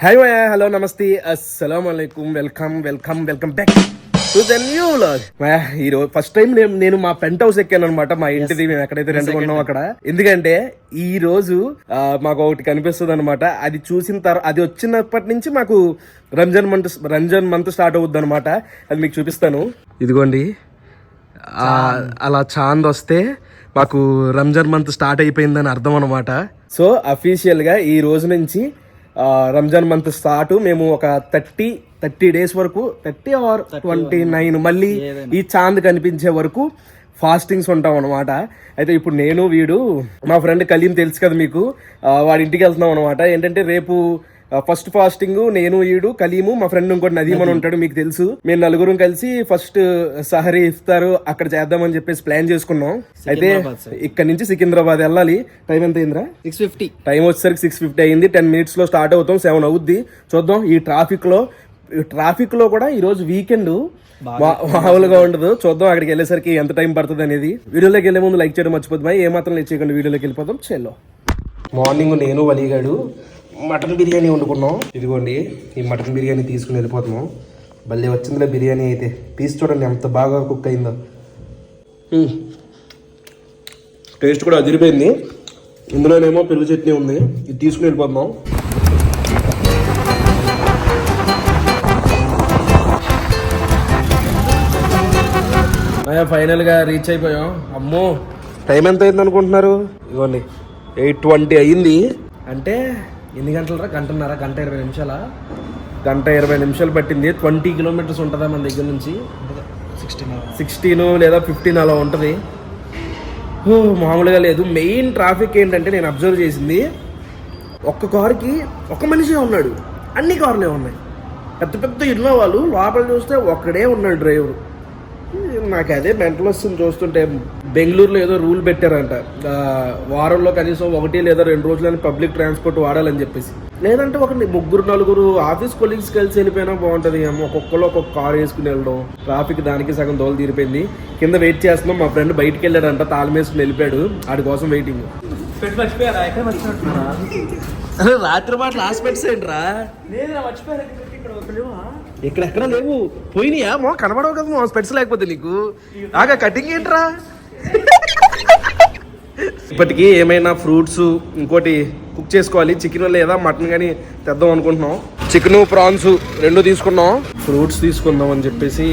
Hi మాయా hello నమస్తే అస్సలం అయికం welcome welcome welcome back to the new Maya ఈ రోజు ఫస్ట్ టైం నేను నేను మా పెంట్ హౌస్ ఎక్కాను అనమాట మా ఇంటిది మేము ఎక్కడైతే రెంట్ ఉన్నాం అక్కడ. ఎందుకంటే ఈ రోజు మాకు ఒకటి కనిపిస్తుంది అనమాట అది చూసిన తర్వాత అది వచ్చినప్పటి నుంచి మాకు Ramzan month Ramzan month start అవుద్ది అనమాట అది మీకు చూపిస్తాను. ఇదిగోండి. అలా చాంద్ వస్తే మాకు రంజాన్ మంత్ స్టార్ట్ అయిపోయిందని అర్థం అనమాట సో అఫీషియల్గా ఈ రోజు నుంచి రంజాన్ మంత్ స్టార్ట్. మేము ఒక థర్టీ థర్టీ డేస్ వరకు థర్టీ ఆర్ ట్వంటీ నైన్ మళ్ళీ ఈ చాంద్ కనిపించే వరకు ఫాస్టింగ్స్ ఉంటాం అనమాట అయితే ఇప్పుడు నేను వీడు మా ఫ్రెండ్ కలీం తెలుసు కదా మీకు. వాడి ఇంటికి వెళ్తున్నాం అనమాట ఏంటంటే రేపు ఫస్ట్ ఫాస్టింగ్ నేను ఈడు కలీము మా ఫ్రెండ్ ఇంకోటి నదీమ్ అని ఉంటాడు మీకు తెలుసు. మేము నలుగురం కలిసి ఫస్ట్ సహరీ ఇఫ్తారు అక్కడ చేద్దామని చెప్పేసి ప్లాన్ చేసుకున్నాం. అయితే ఇక్కడ నుంచి సికింద్రాబాద్ వెళ్ళాలి. టైం ఎంత అయిందిరా? సిక్స్ ఫిఫ్టీ టైం వచ్చేసరికి సిక్స్ ఫిఫ్టీ అయింది. టెన్ మినిట్స్లో స్టార్ట్ అవుతాం సెవెన్ అవుద్ది. చూద్దాం ఈ ట్రాఫిక్లో ట్రాఫిక్లో కూడా ఈ రోజు వీకెండ్ మామూలుగా ఉండదు. చూద్దాం అక్కడికి వెళ్ళేసరికి ఎంత టైం పడుతుంది అనేది. వీడియోలోకి వెళ్ళే ముందు లైక్ చేయడం మర్చిపోతుంది ఏ మాత్రం లైక్ చేయకుండా వీడియోలోకి వెళ్ళిపోతాం చెల్లో మార్నింగ్ నేను వలిగాడు. మటన్ బిర్యానీ వండుకున్నాం. ఇదిగోండి ఈ మటన్ బిర్యానీ తీసుకుని వెళ్ళిపోతున్నాం. భలే వచ్చిందిలే బిర్యానీ అయితే. పీస్ చూడండి ఎంత బాగా కుక్ అయిందో. టేస్ట్ కూడా అదిరిపోయింది. ఇందులోనేమో పెరుగు చట్నీ ఉంది. ఇది తీసుకుని వెళ్ళిపోతున్నాం. ఫైనల్గా రీచ్ అయిపోయాం. అమ్మో. టైం ఎంత అయింది అనుకుంటున్నారు ఇదిగోండి ఎయిట్ ట్వంటీ అయ్యింది అంటే ఎన్ని గంటలరా? గంటన్నర గంట ఇరవై నిమిషాల? గంట ఇరవై నిమిషాలు పట్టింది. ట్వంటీ కిలోమీటర్స్ ఉంటుందా మన దగ్గర నుంచి? సిక్స్టీన్ సిక్స్టీన్ లేదా ఫిఫ్టీన్ అలా ఉంటుంది. మామూలుగా లేదు. మెయిన్ ట్రాఫిక్ ఏంటంటే నేను అబ్జర్వ్ చేసింది ఒక్క కారుకి ఒక మనిషే ఉన్నాడు. అన్ని కార్లే ఉన్నాయి. పెద్ద పెద్ద ఇన్నోవాలు లోపల చూస్తే ఒక్కడే ఉన్నాడు డ్రైవర్. నాకు అదే మెంటల్ వస్తుంది చూస్తుంటే. బెంగళూరులో ఏదో రూల్ పెట్టారంట. ఆ, వారంలో కనీసం ఒకటి లేదా రెండు రోజులని పబ్లిక్ ట్రాన్స్పోర్ట్ వాడాలని చెప్పేసి. లేదంటే ఒక ముగ్గురు నలుగురు ఆఫీస్ కొలీగ్స్ కలిసి వెళ్ళిపోయినా బాగుంటుంది ఏమో. ఒక్కొక్కరు ఒక్కొక్క కార్ వేసుకుని వెళ్ళడం ట్రాఫిక్ దానికి సగం దోలు తీరిపోయింది. కింద వెయిట్ చేస్తున్నాం మా ఫ్రెండ్ బయటికి వెళ్ళాడంట తాళం వేసుకుని వెళ్ళిపోయాడు ఆడి కోసం వెయిటింగ్. రాత్రి మాట లాస్ట్ పెట్స్ ఏంట్రా లేదురా మర్చిపోయారా? ఇక్కడ పెట్టి ఇక్కడ ఒక లేవా? ఎక్కడెక్కడ లేవు? పోయినాయా? మో కనబడవు కదా మో స్పెట్స్ లేకపోతే నీకు. ఆగా కటింగ్ ఏంట్రా? ఇప్పటికి ఏమైనా ఫ్రూట్స్ ఇంకోటి కుక్ చేసుకోవాలి. చికెన్ లేదా మటన్ కానీ తెద్దాం అనుకుంటున్నాం. చికెన్ ప్రాన్స్ రెండు తీసుకున్నాం. ఫ్రూట్స్ తీసుకుందాం అని చెప్పేసి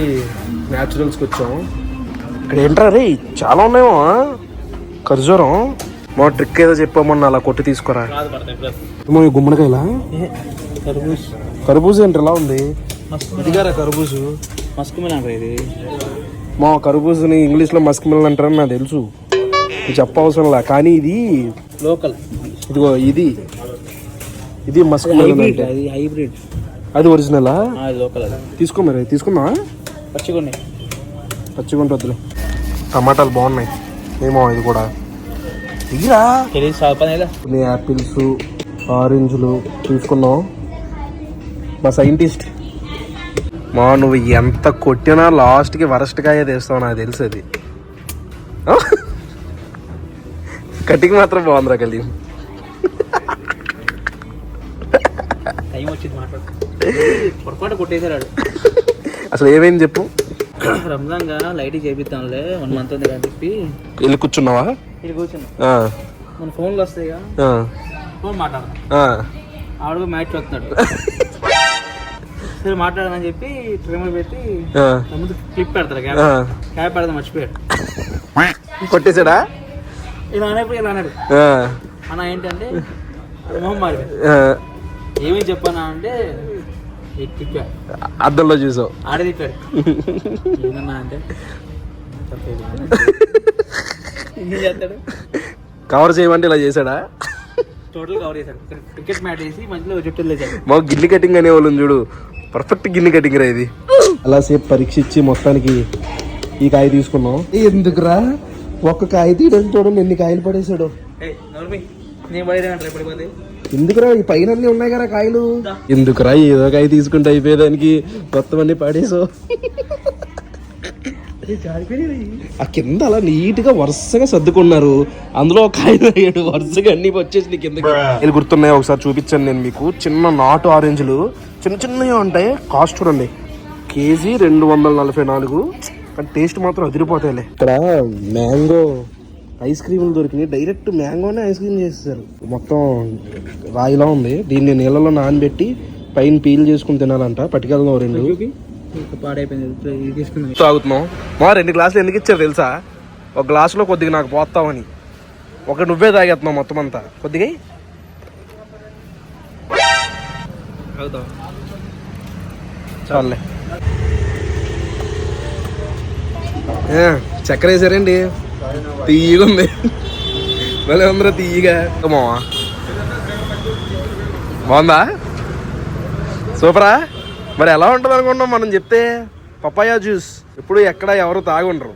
న్యాచురల్స్కి వచ్చాం. ఇక్కడ ఏంట్రా రే చాలా ఉన్నాయేమో ఖర్జూరం. మా ట్రిక్ ఏదో చెప్పామన్నా అలా కొట్టి తీసుకురా. గుమ్మడికాయలా? కర్బూజ్. ఏంటి ఎలా ఉంది? ఇదిగారా కర్బూజు. మస్క్ ఇది. మా కర్బూజని ఇంగ్లీష్లో మస్క్ మిలన్ అంటారని నాకు తెలుసు. ఇది చెప్పవసరంలా కానీ ఇది లోకల్. ఇదిగో ఇది. ఇది మస్క్ మిలన్ హైబ్రిడ్ అంటే. అది హైబ్రిడ్. అది ఒరిజినలా? లోకల్ తీసుకో మరి తీసుకుందా? పచ్చిగొన్ని పచ్చిగుంటద్దులే టమాటాలు బాగున్నాయి. ఏమో ఇది కూడా. కొన్ని యాపిల్స్ ఆరెంజ్లు తీసుకున్నాం మా సైంటిస్ట్. మా నువ్వు ఎంత కొట్టినా లాస్ట్కి వరస్ట్ కాయ తెస్తావు నాకు తెలుసు అది. కటింగ్ మాత్రం బాగుందిరా మాట్లాడు కొట్టేసాడు అసలు ఏమైంది చెప్పు. రంజాన్గా లైట్ చేపిస్తాంలే వన్ మంత్ ఉంది అని చెప్పి. వెళ్ళి కూర్చున్నావా? ఇది కూర్చున్నా. మన ఫోన్లు వస్తాయి ఆ, ఫోన్ మాట్లాడదాం. ఆ. ఆవిడ మ్యాచ్ వస్తున్నాడు సరే మాట్లాడదని చెప్పి ట్రిమర్ పెట్టి ముందు క్లిప్ పెడతారు క్యాప్. క్యాప్ పెడదాం మర్చిపోయాడు. కొట్టేశాడా? ఇలా అనేప్పుడు ఇలా అన్నాడు. అన్న ఏంటంటే మొహం మారి ఆ, ఏమేమి చెప్పానా అంటే అద్దంలో చూసావు. ఆడ తిప్పాడు. ఏమన్నా అంటే కవర్ చేయమంటే ఇలా చేశాడా? టోటల్ కవర్ చేశాడు. క్రికెట్ మ్యాచ్ వేసి మధ్యలో చుట్టూ లేచాడు మా గిన్నె కటింగ్ అనే వాళ్ళని చూడు. పర్ఫెక్ట్ గిన్నె కటింగ్ రా ఇది. అలా సేపు పరీక్ష ఇచ్చి మొత్తానికి ఈ కాయ తీసుకున్నాం. ఎందుకురా? ఒక్క కాయ తీయడం చూడండి ఎన్ని కాయలు పడేసాడు ఎందుకురా ఈ పైన అన్ని ఉన్నాయి కదా కాయలు? ఎందుకురా ఏదో కాయ తీసుకుంటే అయిపోయేదానికి మొత్తం అన్ని పడేసావు. ఆ కింద అలా నీట్గా వరుసగా సర్దుకున్నారు. అందులో ఒక ఆయన అయ్యాడు. వరుసగా అన్ని వచ్చేసి నీ కింద ఇది గుర్తున్నాయి? ఒకసారి చూపించాను నేను మీకు. చిన్న నాటు ఆరెంజ్లు. చిన్న చిన్నవి ఉంటాయి. కాస్ట్ చూడండి. కేజీ రెండు వందల నలభై నాలుగు. కానీ టేస్ట్ మాత్రం అదిరిపోతాయిలే. ఇక్కడ మ్యాంగో ఐస్ క్రీములు దొరికినాయి. డైరెక్ట్ మ్యాంగోనే ఐస్ క్రీమ్ చేసేసారు. మొత్తం రాయిలా ఉంది. దీన్ని నీళ్ళలో నానబెట్టి పైన పీల్ చేసుకుని తినాలంట. పట్టుకెళ్దాం రెండు. పాడైపోయింది. తీసుకున్నాం తాగుతున్నాం మా రెండు గ్లాసులు ఎందుకు ఇచ్చారు తెలుసా? ఒక గ్లాసులో కొద్దిగా నాకు పోతావని ఒక నువ్వే తాగేస్తున్నావు మొత్తం అంతా. కొద్దిగా చాలే చక్కెర వేసారండి తీయగా ఉంది. మళ్ళీ అందరూ తీయగా. మావా? బాగుందా? సూపరా? మరి ఎలా ఉంటుంది అనుకుంటున్నాం మనం చెప్తే పపాయా జ్యూస్. ఎప్పుడు ఎక్కడ ఎవరు తాగి ఉండరు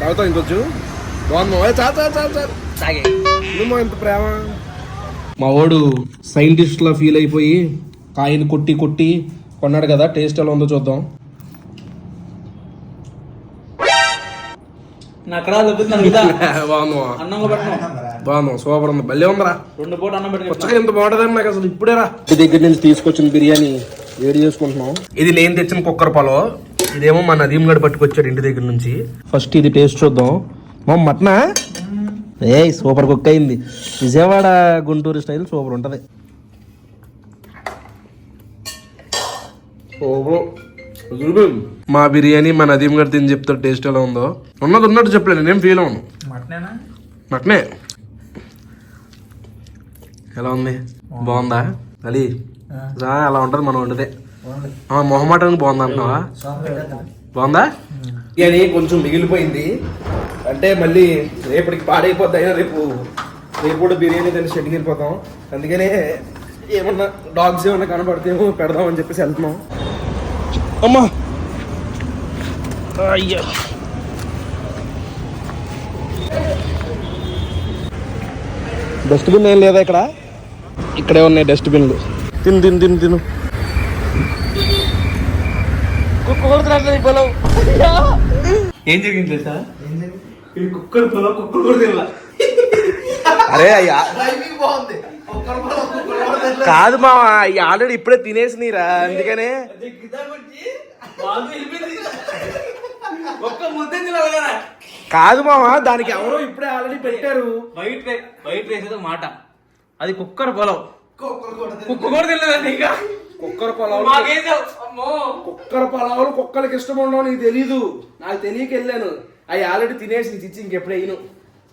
తాగుతావు ఇంకొచ్చు బాగుంది. చా చా చా చా తాగే ఇంత ప్రేమ? మా వాడు సైంటిస్ట్ లా ఫీల్ అయిపోయి కాయని కొట్టి కొట్టి కొన్నాడు కదా టేస్ట్ ఎలా ఉందో చూద్దాం. నా అక్కడ దొబ్బుతున్నాను కదా బాగుంది మావా. అన్నం బాగుంది సూపర్ ఉంది భలే ఉందిరా. రెండు పూట అన్నం ఎంత బాగుంటుందని నాకు అసలు ఇప్పుడే రా ఇంటి దగ్గర నుంచి తీసుకొచ్చిన బిర్యానీ వేడి చేసుకుంటున్నాం. ఇది నేను తెచ్చిన కుక్కర్ పొలం. ఇదేమో మా నదీం గడు పట్టుకొచ్చాడు ఇంటి దగ్గర నుంచి. ఫస్ట్ ఇది టేస్ట్ చూద్దాం. మా మటనా? ఏ సూపర్ కుక్ అయింది. విజయవాడ గుంటూరు స్టైల్ సూపర్ ఉంటది. మా బిర్యానీ మా నదీం గారు తిని చెప్తాడు టేస్ట్ ఎలా ఉందో. ఉన్నది ఉన్నట్టు చెప్పలేదు నేనేం ఫీల్ అవును. మటనేనా? మటనే. ఎలా ఉంది? బాగుందా. అది రా, అలా ఉంటది మనం వండితే ఆ, మొహమాటానికి బాగుంది అంటున్నావా? బాగుందా? బిర్యానీ కొంచెం మిగిలిపోయింది. అంటే మళ్ళీ రేపటికి పాడైపోద్ది అయినా రేపు రేపు కూడా బిర్యానీ తిని షెడ్కి వెళ్ళిపోతాం. అందుకనే ఏమన్నా డాగ్స్ ఏమన్నా కనపడితేమో పెడదాం అని చెప్పేసి వెళ్తున్నాం. అమ్మా! అయ్యా. డస్ట్బిన్ ఏం లేదా ఇక్కడ? ఇక్కడే ఉన్నాయి డస్ట్బిన్లు తిను తిను తిను తిను. ఏం జరిగింది తెలుసా? ఇది కుక్కలు పొలం కుక్కలు కూడా తినలా. అరే అయ్యా. కాదు మావా అయ్యి ఆల్రెడీ ఇప్పుడే తినేసినీరా అందుకనే. ఒక్క ముద్ద తినగలరా కాదు? మావా దానికి ఎవరో ఇప్పుడే ఆల్రెడీ పెట్టారు. వైట్ రైస్ ఏదో మాట. అది కుక్కర్ పొలం. కుక్క కూడా తినలేదండి ఇంకా. కుక్కర పొలాలు అమ్మో. కుక్కర పొలాలు కుక్కలకి ఇష్టం ఉండవు నీకు తెలీదు. నాకు తెలియక వెళ్ళాను. అవి ఆల్రెడీ తినేసి నీకు ఇచ్చి ఇంకెప్పుడు వేయను.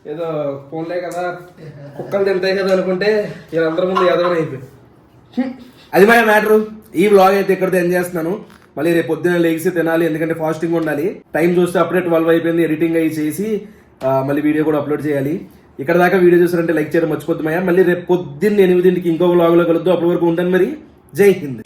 ఏదో ఫోన్లే కదా కుక్కలు తింటాయి కదా అనుకుంటే వీళ్ళందరి ముందు ఎదవని అయిపోయి హ్మ్. అది మా మ్యాటర్. ఈ బ్లాగ్ అయితే ఇక్కడితో ఎంజాయ్ చేస్తున్నాను. మళ్ళీ రేపు పొద్దున లేచి తినాలి ఎందుకంటే ఫాస్టింగ్ ఉండాలి. టైం చూస్తే అప్పుడే ట్వెల్వ్ అయిపోయింది ఎడిటింగ్ అయ్యి చేసి ఆ, మళ్ళీ వీడియో కూడా అప్లోడ్ చేయాలి. ఇక్కడ దాకా వీడియో చూసారంటే లైక్ చేయడం మర్చిపోద్దు మళ్ళీ రేపు పొద్దున్న ఎనిమిదింటికి ఇంకో బ్లాగ్లో కలుద్దాం. అప్పటి వరకు ఉంటాను మరి. జై హింద్.